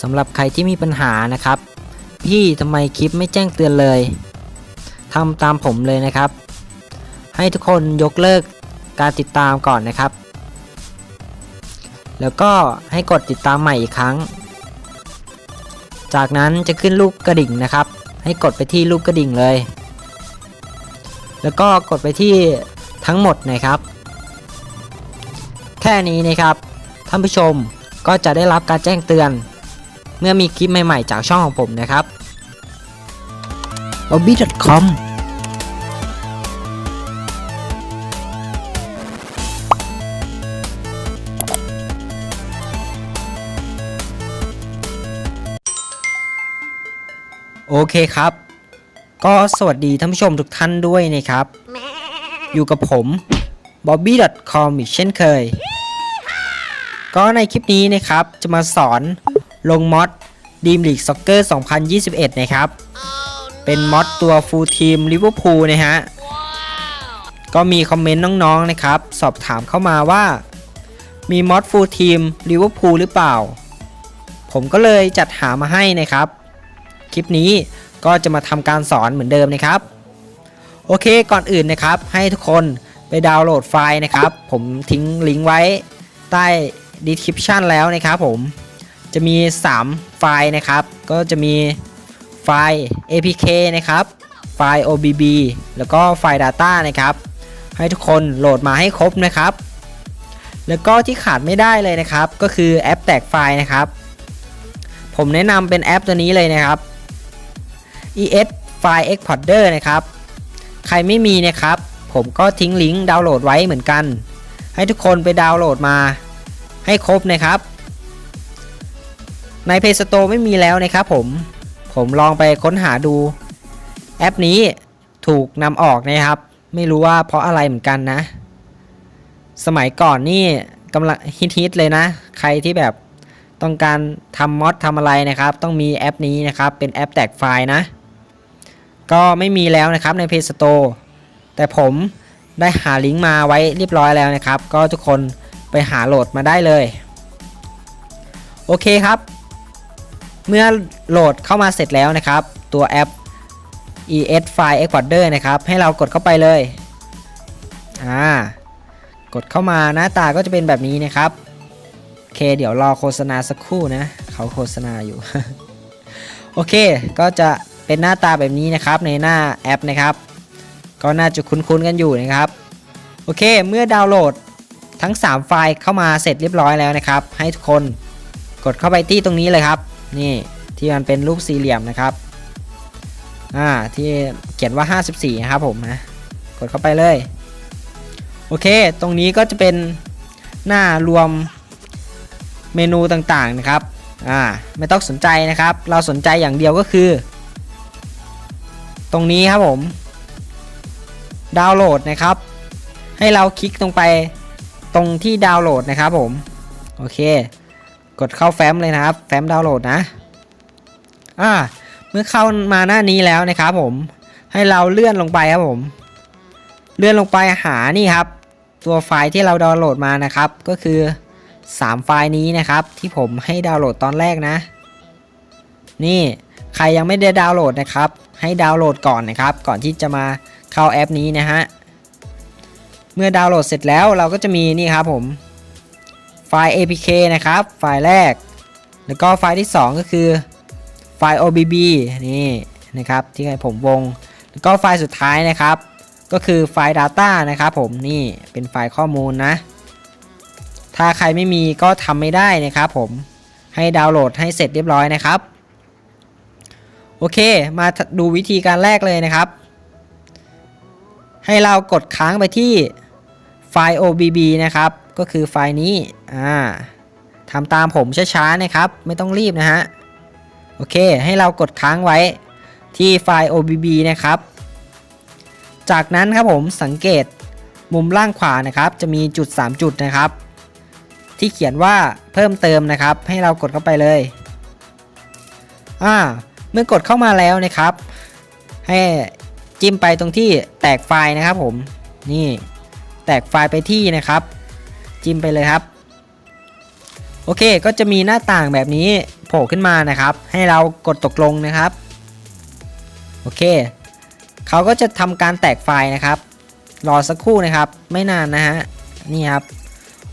สำหรับใครที่มีปัญหานะครับ พี่ทำไมคลิปไม่แจ้งเตือนเลยทำตามผมเลยนะครับ ให้ทุกคนยกเลิกการติดตามก่อนนะครับ แล้วก็ให้กดติดตามใหม่อีกครั้ง จากนั้นจะขึ้นรูปกระดิ่งนะครับ ให้กดไปที่รูปกระดิ่งเลย แล้วก็กดไปที่ทั้งหมดนะครับ แค่นี้นะครับท่านผู้ชมก็จะได้รับการแจ้งเตือน เมื่อมีคลิปใหม่ๆจากช่องของผมนะครับ bobby.com โอเคครับ ก็สวัสดีท่านผู้ชมทุกท่านด้วยนะครับ อยู่กับผม bobby.com อีกเช่นเคย ก็ในคลิปนี้นะครับจะมาสอน ลงมอดดีมลีกซ็อกเกอร์2021 นะครับ เป็นมอดตัวฟูลทีมลิเวอร์พูลนะฮะ ก็มีคอมเมนต์น้องๆนะครับ สอบถามเข้ามาว่า มีมอดฟูลทีมลิเวอร์พูลหรือเปล่า ผมก็เลยจัดหามาให้นะครับ คลิปนี้ก็จะมาทำการสอนเหมือนเดิมนะครับ โอเคก่อนอื่นนะครับ ให้ทุกคนไปดาวน์โหลดไฟล์นะครับ ผมทิ้งลิงก์ไว้ใต้ description แล้วนะครับผม จะมี 3 ไฟล์นะครับ ก็จะมีไฟล์ apk นะครับ ไฟล์ obb แล้วก็ไฟล์ data นะครับ ให้ทุกคนโหลดมาให้ครบนะครับ แล้วก็ที่ขาดไม่ได้เลยนะครับ ก็คือแอปแตกไฟล์นะครับ ผมแนะนำเป็นแอปตัวนี้เลยนะครับ es file exporter นะครับ ใครไม่มีนะครับ ผมก็ทิ้งลิงก์ดาวน์โหลดไว้เหมือนกัน ให้ทุกคนไปดาวน์โหลดมาให้ครบนะครับ ใน Play Store ไม่มีแล้วนะครับผม ผมลองไปค้นหาดู แอปนี้ถูกนำออกนะครับ ไม่รู้ว่าเพราะอะไรเหมือนกันนะ สมัยก่อนนี่กำลังฮิตๆเลยนะ ใครที่แบบต้องการทำมอดทำอะไรนะครับ ต้องมีแอปนี้นะครับ เป็นแอปแตกไฟล์นะ ก็ไม่มีแล้วนะครับใน Play Store แต่ผมได้หาลิงก์มาไว้เรียบร้อยแล้วนะครับ ก็ทุกคนไปหาโหลดมาได้เลย โอเคครับ เมื่อโหลดเข้ามาเสร็จแล้วนะครับ ตัวแอป es file exporter นะครับ ให้เรากดเข้าไปเลย อ่า กดเข้ามาหน้าตาก็จะเป็นแบบนี้นะครับโอเค เดี๋ยวรอโฆษณาสักครู่นะ เขาโฆษณาอยู่ โอเค ก็จะเป็นหน้าตาแบบนี้นะครับ ในหน้าแอปนะครับ ก็น่าจะคุ้นๆกันอยู่นะครับ โอเค เมื่อดาวน์โหลดทั้ง 3 ไฟล์เข้ามาเสร็จเรียบร้อยแล้วนะครับ ให้ทุกคนกดเข้าไปที่ตรงนี้เลยครับ นี่ที่มันเป็นรูปสี่เหลี่ยมนะครับอ่าที่เขียนว่า 54นะครับผมนะกดเข้าไปเลย โอเค ตรงนี้ก็จะเป็นหน้ารวมเมนูต่างๆนะครับอ่าไม่ต้องสนใจนะครับ เราสนใจอย่างเดียวก็คือ ตรงนี้ครับผม ดาวน์โหลดนะครับ ให้เราคลิกตรงไปตรงที่ดาวน์โหลดนะครับผม โอเค กดเข้าแฟ้มเลยนะครับ แฟ้มดาวน์โหลดนะ อ่า เมื่อเข้ามาหน้านี้แล้วนะครับผม ให้เราเลื่อนลงไปครับผม เลื่อนลงไปหานี่ครับ ตัวไฟล์ที่เราดาวน์โหลดมานะครับ ก็คือ 3 ไฟล์นี้นะครับ ที่ผมให้ดาวน์โหลดตอนแรกนะ นี่ใครยังไม่ได้ดาวน์โหลดนะครับ ให้ดาวน์โหลดก่อนนะครับ ก่อนที่จะมาเข้าแอปนี้นะฮะ เมื่อดาวน์โหลดเสร็จแล้วเราก็จะมีนี่ครับผม ไฟล์ apk นะครับ ไฟล์แรก แล้วก็ไฟล์ที่ 2 ก็คือ ไฟล์ obb นี่นะครับที่ให้ผมวง แล้วก็ไฟล์สุดท้ายนะครับ ก็คือไฟล์ data นะครับผมนี่เป็นไฟล์ข้อมูลนะ ถ้าใครไม่มีก็ทำไม่ได้นะครับผมให้ดาวน์โหลดให้เสร็จเรียบร้อยนะครับ โอเค มาดูวิธีการแรกเลยนะครับ ให้เรากดค้างไปที่ ไฟล์ OBB นะครับ ก็คือไฟล์นี้อ่าทำตามผมช้าๆนะครับ ไม่ต้องรีบนะฮะ โอเค ให้เรากดค้างไว้ที่ไฟล์ OBB นะครับ จากนั้นครับผมสังเกตมุมล่างขวานะครับ จะมีจุด 3 จุดนะครับ ที่เขียนว่าเพิ่มเติมนะครับ ให้เรากดเข้าไปเลย อ่า เมื่อกดเข้ามาแล้วนะครับ ให้จิ้มไปตรงที่แตกไฟล์นะครับผม นี่ แตกไฟล์ไปที่นะครับ จิ้มไปเลยครับ โอเคก็จะมีหน้าต่างแบบนี้โผล่ขึ้นมานะครับ ให้เรากดตกลงนะครับ โอเคเขาก็จะทำการแตกไฟล์นะครับ รอสักครู่นะครับ ไม่นานนะฮะนี่ครับ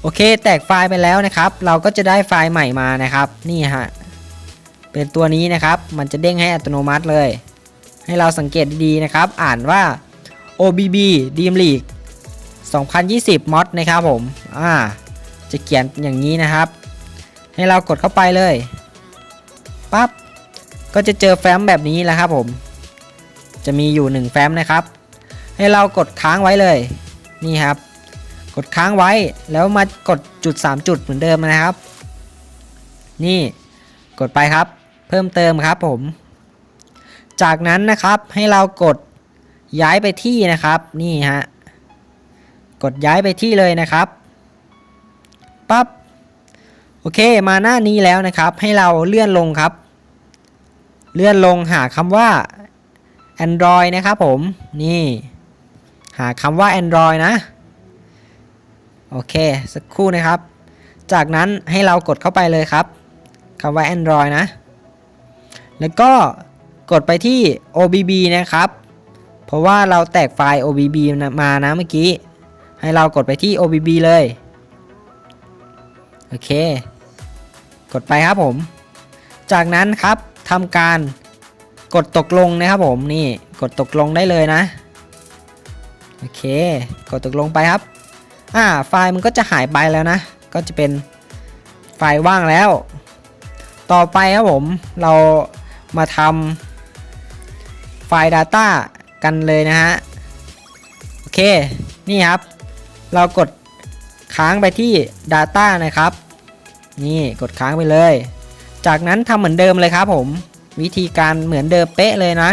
โอเค แตกไฟล์ไปแล้วนะครับ เราก็จะได้ไฟล์ใหม่มานะครับ นี่ฮะ เป็นตัวนี้นะครับ มันจะเด้งให้อัตโนมัติเลย ให้เราสังเกตดีๆนะครับ อ่านว่า OBB Dream League 2020 mod นะครับผม อ่า จะเขียนอย่างนี้นะครับ ให้เรากดเข้าไปเลยปั๊บก็จะเจอแฟ้มแบบนี้แหละครับผม จะมีอยู่ 1 แฟ้มนะครับ ให้เรากดค้างไว้เลย นี่ครับ กดค้างไว้แล้วมากดจุด 3 จุดเหมือนเดิมนะครับ นี่กดไปครับ เพิ่มเติมครับผม จากนั้นนะครับให้เรากดย้ายไปที่นะครับ นี่ฮะ กดย้ายไปที่เลยนะครับปั๊บโอเคมาหน้านี้แล้วนะครับ ให้เราเลื่อนลงครับ เลื่อนลงหาคำว่า Android นะครับผมนี่ หาคำว่า Android นะ โอเค สักครู่นะครับ จากนั้นให้เรากดเข้าไปเลยครับคำว่า Android นะ แล้วก็กดไปที่ OBB นะครับ เพราะว่าเราแตกไฟล์ OBB มานะเมื่อกี้ ให้เรากดไปที่ OBB เลย โอเค กดไปครับผม จากนั้นครับทำการกดตกลงนะครับผมนี่กดตกลงได้เลยนะ โอเค กดตกลงไปครับ อ่า ไฟล์มันก็จะหายไปแล้วนะ ก็จะเป็นไฟล์ว่างแล้ว ต่อไปครับผม เรามาทำไฟล์ Data กันเลยนะฮะ โอเค นี่ครับ เรากดค้างไปที่ Data นะครับ นี่กดค้างไปเลย จากนั้นทำเหมือนเดิมเลยครับผม วิธีการเหมือนเดิมเป๊ะเลยนะ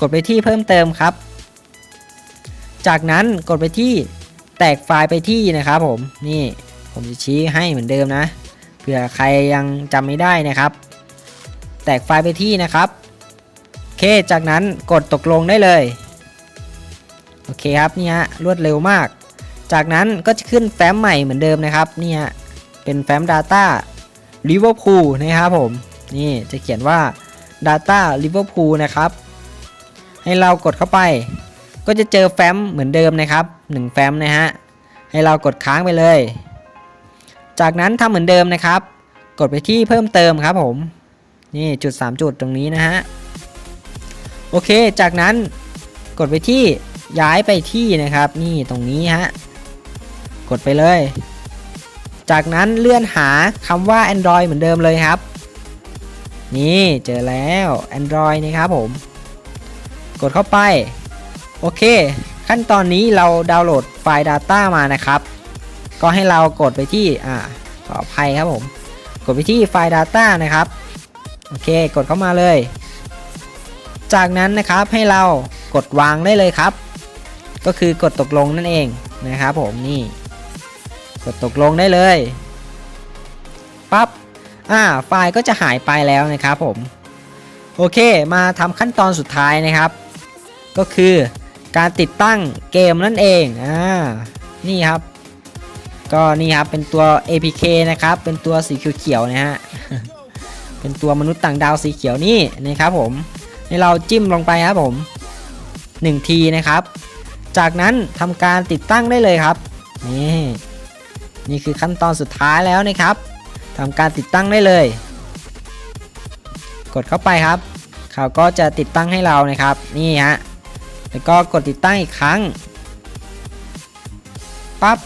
กดไปที่เพิ่มเติมครับ จากนั้นกดไปที่แตกไฟล์ไปที่นะครับผมนี่ผมจะชี้ให้เหมือนเดิมนะเผื่อใครยังจำไม่ได้นะครับ แตกไฟล์ไปที่นะครับโอเคจากนั้นกดตกลงได้เลยโอเคครับนี่ฮะรวดเร็วมาก จากนั้นก็จะขึ้นแฟ้มใหม่เหมือนเดิมนะครับนี่ฮะเป็นแฟ้ม Data Liverpool นะครับผมนี่จะเขียนว่า Data Liverpool นะครับ ให้เรากดเข้าไป ก็จะเจอแฟ้มเหมือนเดิมนะครับ 1 แฟ้มนะฮะให้เรากดค้างไปเลย จากนั้นทำเหมือนเดิมนะครับ กดไปที่เพิ่มเติมครับผมนี่จุด 3 จุดตรงนี้นะฮะโอเค จากนั้นกดไปที่ย้ายไปที่นะครับ นี่ตรงนี้ฮะ กดไปเลย จากนั้นเลื่อนหาคำว่า Android เหมือนเดิมเลยครับ นี่เจอแล้ว Android นะครับผม กดเข้าไป โอเค ขั้นตอนนี้เราดาวน์โหลดไฟล์ Data มานะครับ ก็ให้เรากดไปที่อ่าขออภัยครับผม กดไปที่ไฟล์ Data นะครับ โอเค กดเข้ามาเลย จากนั้นนะครับให้เรากดวางได้เลยครับ ก็คือกดตกลงนั่นเองนะครับผมนี่ กดตกลงได้เลยปั๊บอ่าไฟล์ก็จะหายไปแล้วนะครับผมโอเคมาทำขั้นตอนสุดท้ายนะครับ ก็คือการติดตั้งเกมนั่นเองอ่านี่ครับ ก็นี่ครับเป็นตัว APK นะครับ เป็นตัวสีเขียวๆนะฮะเป็นตัวมนุษย์ต่างดาวสีเขียวนี่นะครับผมให้เราจิ้มลงไปครับผม1ทีนะครับ จากนั้นทำการติดตั้งได้เลยครับนี่ นี่คือขั้นตอนสุดท้ายแล้วนะครับทำการติดตั้งได้เลย กดเข้าไปครับ เขาก็จะติดตั้งให้เรานะครับ นี่ฮะ แล้วก็กดติดตั้งอีกครั้ง ปั๊บ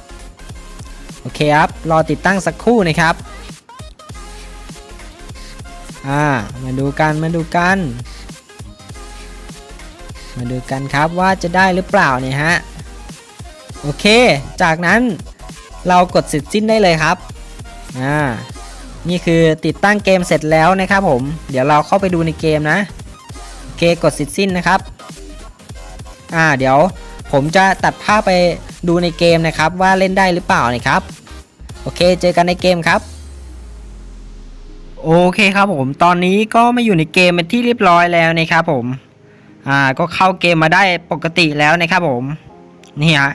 โอเคครับ รอติดตั้งสักครู่นะครับ อ่า มาดูกัน มาดูกัน มาดูกันครับว่าจะได้หรือเปล่าเนี่ยฮะ โอเค จากนั้น เรากดเสร็จสิ้นได้เลยครับอ่านี่คือติดตั้งเกมเสร็จแล้วนะครับผม เดี๋ยวเราเข้าไปดูในเกมนะโอเคกดเสร็จสิ้นนะครับอ่าเดี๋ยวผมจะตัดภาพไปดูในเกมนะครับ ว่าเล่นได้หรือเปล่านะครับ โอเคเจอกันในเกมครับ โอเคครับผม ตอนนี้ก็มาอยู่ในเกมเป็นที่เรียบร้อยแล้วนะครับผมอ่าก็เข้าเกมมาได้ปกติแล้วนะครับผมนี่ฮะ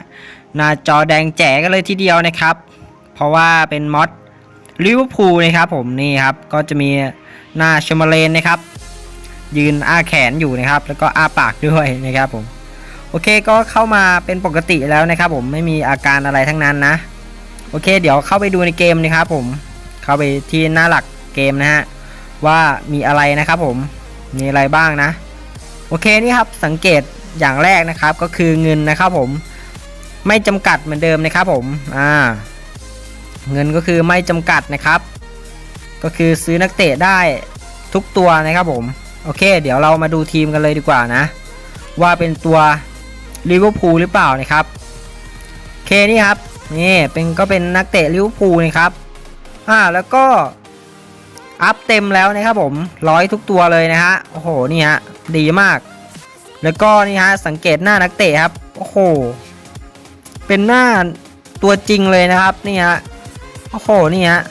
หน้าจอแดงแจ๋กันเลยทีเดียวนะครับ เพราะว่าเป็นมอดลิเวอร์พูลนะครับผมนี่ครับก็จะมีหน้าชมาเลนนะครับ ยืนอ้าแขนอยู่นะครับ แล้วก็อ้าปากด้วยนะครับผมโอเคก็เข้ามาเป็นปกติแล้วนะครับผมไม่มีอาการอะไรทั้งนั้นนะ โอเค เดี๋ยวเข้าไปดูในเกมนะครับผมเข้าไปที่หน้าหลักเกมนะฮะว่ามีอะไรนะครับผมมีอะไรบ้างนะ โอเคนี่ครับสังเกตอย่างแรกนะครับก็คือเงินนะครับผม ไม่จำกัดเหมือนเดิมนะครับผมอ่าเงินก็คือไม่จำกัดนะครับ ก็คือซื้อนักเตะได้ทุกตัวนะครับผม โอเค เดี๋ยวเรามาดูทีมกันเลยดีกว่านะ ว่าเป็นตัวลิเวอร์พูลหรือเปล่านะครับเคนี่ครับนี่เป็นก็เป็นนักเตะลิเวอร์พูลนะครับอ่าแล้วก็อัพเต็มแล้วนะครับผมร้อยทุกตัวเลยนะฮะโอ้โหนี่ฮะดีมาก แล้วก็นี่ฮะสังเกตหน้านักเตะครับโอ้โห เป็นหน้าตัวจริงเลยนะครับนี่ฮะโอ้โหนี่ฮะ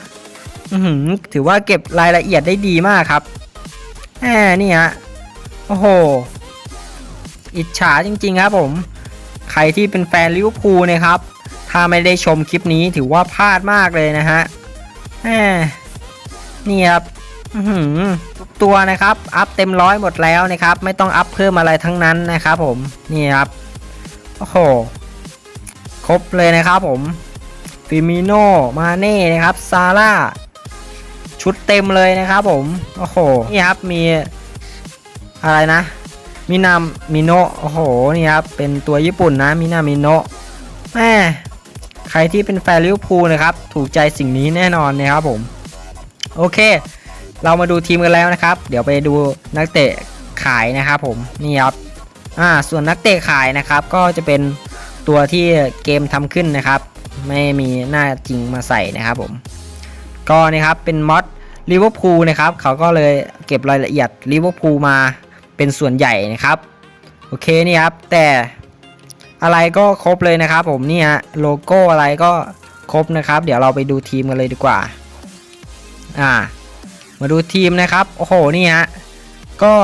อือหือถือว่าเก็บรายละเอียดได้ดีมากครับแหมนี่ฮะโอ้โห อิจฉาจริง ๆ ครับผม ใครที่เป็นแฟนลิเวอร์พูลนะครับ ถ้าไม่ได้ชมคลิปนี้ถือว่าพลาดมากเลยนะฮะแหมนี่ครับอือหือตัวนะครับ อัพเต็มร้อยหมดแล้วนะครับ ไม่ต้องอัพเพิ่มอะไรทั้งนั้นนะครับผม นี่ครับ โอ้โห ครบเลยนะครับผมฟิมิโนมาเน่นะครับซาร่าชุดเต็มเลยนะครับผม โอ้โห นี่ครับมีอะไรนะ มินามมิโนโอ้โห นี่ครับ เป็นตัวญี่ปุ่นนะ มินามิโนแม่ใครที่เป็นแฟนลิเวอร์พูลนะครับ ถูกใจสิ่งนี้แน่นอนนะครับผม โอเค เรามาดูทีมกันแล้วนะครับ เดี๋ยวไปดูนักเตะขายนะครับผม นี่ครับ อ่า ส่วนนักเตะขายนะครับ ก็จะเป็น ตัวที่เกมทำขึ้นนะครับ ไม่มีหน้าจริงมาใส่นะครับผม ก็นี่ครับเป็นมอดลิเวอร์พูลนะครับ เขาก็เลยเก็บรายละเอียดลิเวอร์พูลมาเป็นส่วนใหญ่นะครับ โอเคนี่ครับ แต่อะไรก็ครบเลยนะครับ ผมนี่ฮะโลโก้อะไรก็ครบนะครับ เดี๋ยวเราไปดูทีมกันเลยดีกว่า อ่า มาดูทีมนะครับ โอ้โหนี่ฮะก็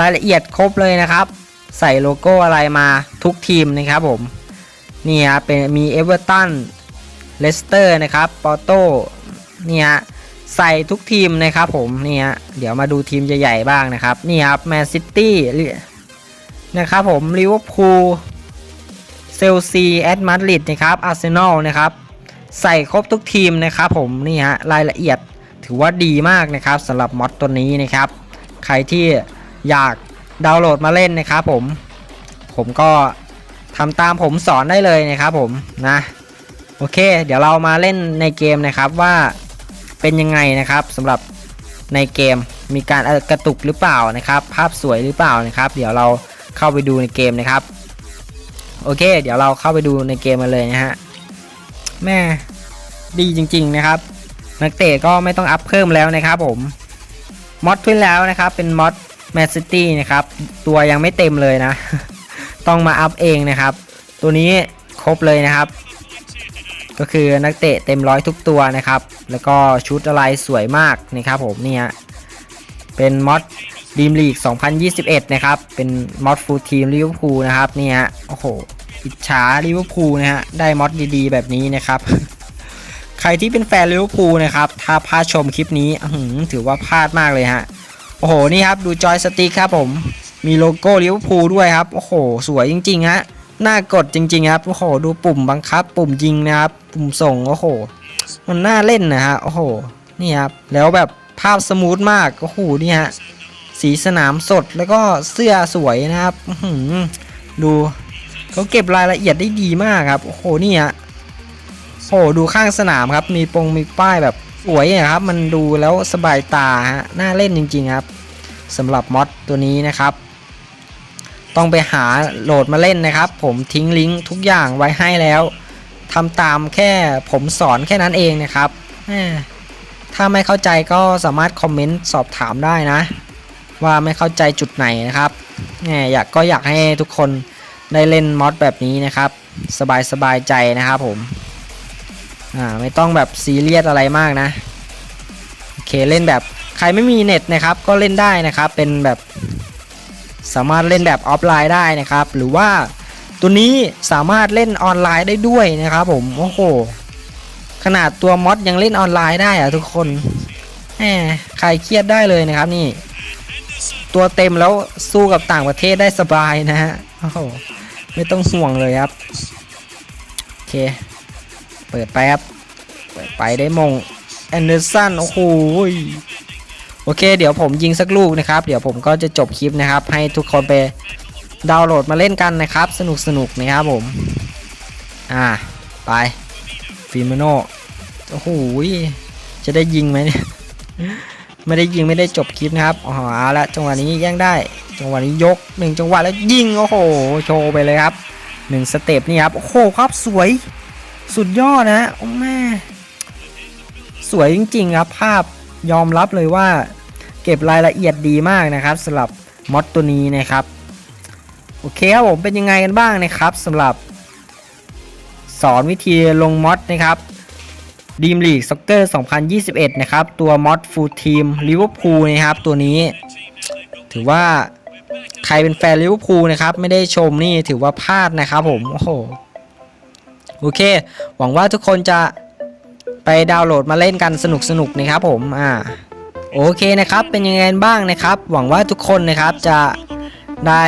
รายละเอียดครบเลยนะครับ ใส่โลโก้อะไรมาทุกทีมนะครับผม นี่ฮะเป็นมีเอเวอร์ตันเลสเตอร์นะครับปอโต้นี่ฮะใส่ทุกทีมนะครับผมนี่ฮะเดี๋ยวมาดูทีมใหญ่ๆบ้างนะครับนี่ครับแมนซิตี้นะครับผมลิเวอร์พูลเซลซีแอตมาดริดนะครับอาร์เซนอลนะครับใส่ครบทุกทีมนะครับผมนี่ฮะรายละเอียดถือว่าดีมากนะครับสำหรับมอดตัวนี้นะครับ ใครที่อยากดาวน์โหลดมาเล่นนะครับผมผมก็ ทำตามผมสอนได้เลยนะครับผมนะโอเค เดี๋ยวเรามาเล่นในเกมนะครับว่าเป็นยังไงนะครับสำหรับในเกมมีการกระตุกหรือเปล่านะครับ ภาพสวยหรือเปล่านะครับ เดี๋ยวเราเข้าไปดูในเกมนะครับ โอเค เดี๋ยวเราเข้าไปดูในเกมมาเลยนะฮะแม่ดีจริง ๆนะครับ นักเตะก็ไม่ต้องอัพเพิ่มแล้วนะครับผมมอดขึ้นแล้วนะครับเป็นมอดแมนซิตี้นะครับ ตัวยังไม่เต็มเลยนะ ต้องมาอัพเองนะครับ ตัวนี้ครบเลยนะครับ ก็คือนักเตะเต็มร้อยทุกตัวนะครับ แล้วก็ชุดอะไรสวยมากนะครับผมเนี่ยเป็นมอดดีมลีก 2021 นะครับ เป็นมอดฟูลทีมลิเวอร์พูลนะครับเนี่ยโอ้โหอิจฉาลิเวอร์พูลนะฮะได้มอดดีๆ แบบนี้นะครับ ใครที่เป็นแฟนลิเวอร์พูลนะครับ ถ้าพลาดชมคลิปนี้ถือว่าพลาดมากเลยฮะโอ้โหนี่ครับดูจอยสติ๊กครับผม มีโลโก้ลิเวอร์พูลด้วยครับ โอ้โห สวยจริง ๆ ฮะ น่ากดจริง ๆ ครับ โอ้โห ดูปุ่มบังคับ ปุ่มยิงนะครับ ปุ่มส่ง โอ้โห มันน่าเล่นนะฮะ โอ้โห นี่ครับ แล้วแบบภาพสมูทมาก โอ้โห นี่ฮะ สีสนามสด แล้วก็เสื้อสวยนะครับหือดู เขาเก็บรายละเอียดได้ดีมากครับ โอ้โห นี่ฮะ โอ้โห ดูข้างสนามครับ มีปงมีป้ายแบบสวยอะครับ มันดูแล้วสบายตาฮะ น่าเล่นจริง ๆ ครับสำหรับมอดตัวนี้นะครับ ต้องไปหาโหลดมาเล่นนะครับ ผมทิ้งลิงก์ทุกอย่างไว้ให้แล้วทำตามแค่ผมสอนแค่นั้นเองนะครับ ถ้าไม่เข้าใจก็สามารถคอมเมนต์สอบถามได้นะ ว่าไม่เข้าใจจุดไหนนะครับแหมอยากก็อยากให้ทุกคนได้เล่นมอดแบบนี้นะครับ สบายสบายใจนะครับผมอ่าไม่ต้องแบบซีเรียสอะไรมากนะโอเคเล่นแบบใครไม่มีเน็ตนะครับ ก็เล่นได้นะครับ เป็นแบบ สามารถเล่นแบบออฟไลน์ได้นะครับ หรือว่าตัวนี้สามารถเล่นออนไลน์ได้ด้วยนะครับผมโอ้โหขนาดตัวมอดยังเล่นออนไลน์ได้อะทุกคนแหมใครเครียดได้เลยนะครับนี่ ตัวเต็มแล้วสู้กับต่างประเทศได้สบายนะฮะโอ้โหไม่ต้องห่วงเลยครับโอเค เปิดไปครับเปิดไปได้มงแอนเดอร์สันโอ้โห โอเค เดี๋ยวผมยิงสักลูกนะครับ เดี๋ยวผมก็จะจบคลิปนะครับ ให้ทุกคนไปดาวน์โหลดมาเล่นกันนะครับ สนุกสนุกนะครับผม อ่า ไปฟิโมโนโอ้โหจะได้ยิงไหมเนี่ย ไม่ได้ยิงไม่ได้จบคลิปนะครับอ๋อเอาละจังหวะนี้แย่งได้ จังหวะนี้ยกหนึ่งจังหวะแล้วยิงโอ้โห โชว์ไปเลยครับหนึ่งสเต็ปนี่ครับ โอ้โหครับสวย สุดยอดนะโอ้แม่ สวยจริงๆครับภาพ ยอมรับเลยว่าเก็บรายละเอียดดีมากนะครับสำหรับมอดตัวนี้นะครับโอเคครับผมเป็นยังไงกันบ้างนะครับสำหรับสอนวิธีลงมอดนะครับดีมลีกซ็อกเกอร์ 2021 นะครับ ตัวมอดฟูลทีมลิเวอร์พูลนะครับ ตัวนี้ ถือว่าใครเป็นแฟนลิเวอร์พูลนะครับ ไม่ได้ชมนี่ถือว่าพลาดนะครับผม โอ้โห โอเค หวังว่าทุกคนจะ ไปดาวน์โหลดมาเล่นกันสนุกๆนะครับผมอ่าโอเคนะครับเป็นยังไงบ้างนะครับ หวังว่าทุกคนนะครับจะได้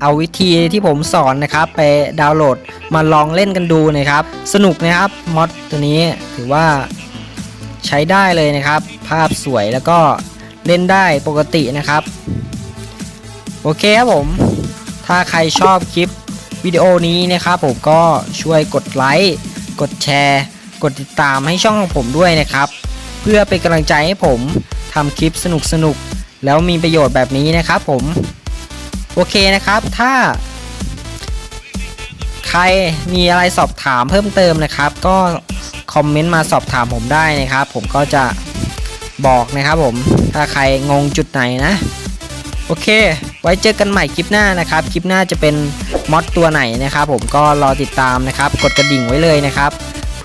เอาวิธีที่ผมสอนนะครับ ไปดาวน์โหลดมาลองเล่นกันดูนะครับ สนุกนะครับมอดตัวนี้ถือว่าใช้ได้เลยนะครับ ภาพสวยแล้วก็เล่นได้ปกตินะครับ โอเคครับผม ถ้าใครชอบคลิปวิดีโอนี้นะครับ ผมก็ช่วยกดไลค์กดแชร์ กดติดตามให้ช่องของผมด้วยนะครับ เพื่อเป็นกำลังใจให้ผมทำคลิปสนุกๆแล้วมีประโยชน์แบบนี้นะครับผม โอเคนะครับ ถ้า ใครมีอะไรสอบถามเพิ่มเติมนะครับ ก็คอมเมนต์มาสอบถามผมได้นะครับ ผมก็จะบอกนะครับผม ถ้าใครงงจุดไหนนะ โอเค ไว้เจอกันใหม่คลิปหน้านะครับ คลิปหน้าจะเป็นมอดตัวไหนนะครับ ผมก็รอติดตามนะครับ กดกระดิ่งไว้เลยนะครับ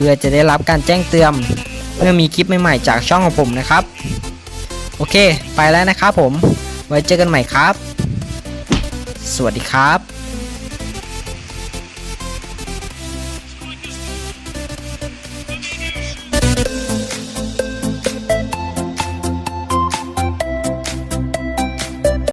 พื่อจะได้รับการแจ้งเตือนเมื่อมีคลิปใหม่ๆจากช่องของผมนะครับ โอเค ไปแล้วนะครับผม ไว้เจอกันใหม่ครับ สวัสดีครับ